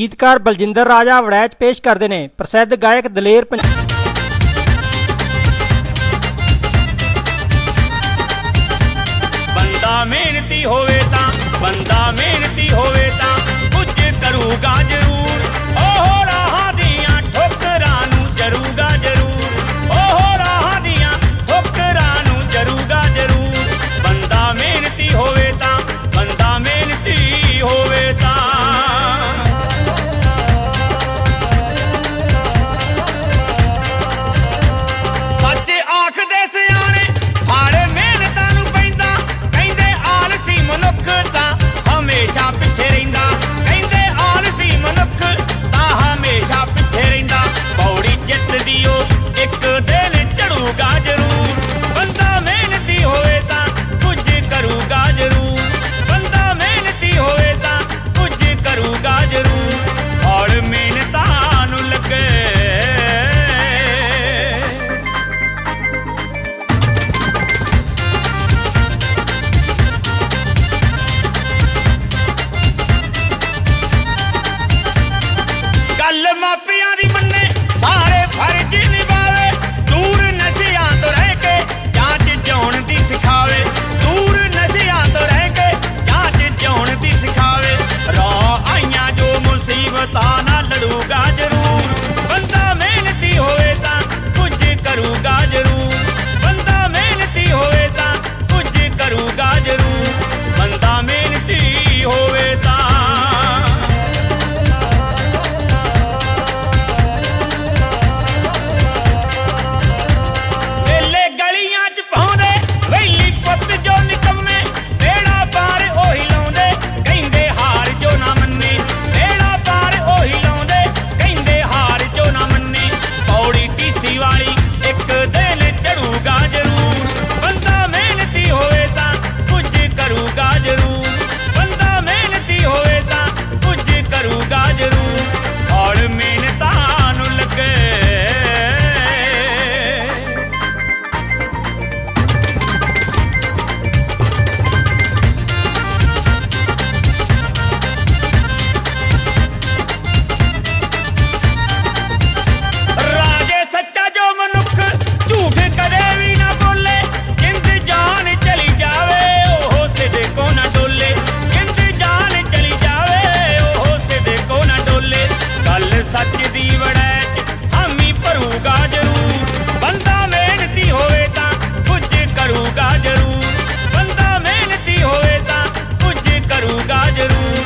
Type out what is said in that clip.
ਗੀਤਕਾਰ ਬਲਜਿੰਦਰ ਰਾਜਾ ਵੜੈਚ ਪੇਸ਼ ਕਰਦੇ ਨੇ ਪ੍ਰਸਿੱਧ ਗਾਇਕ ਦਲੇਰ ਬੰਦਾ ਮਿਹਨਤੀ ਹੋਵੇ ਤਾਂ, ਬੰਦਾ ਮਿਹਨਤੀ ਹੋਵੇ ਤਾਂ ਕੁਝ ਕਰੂਗਾ ਜ਼ਰੂਰ। Jerusalén.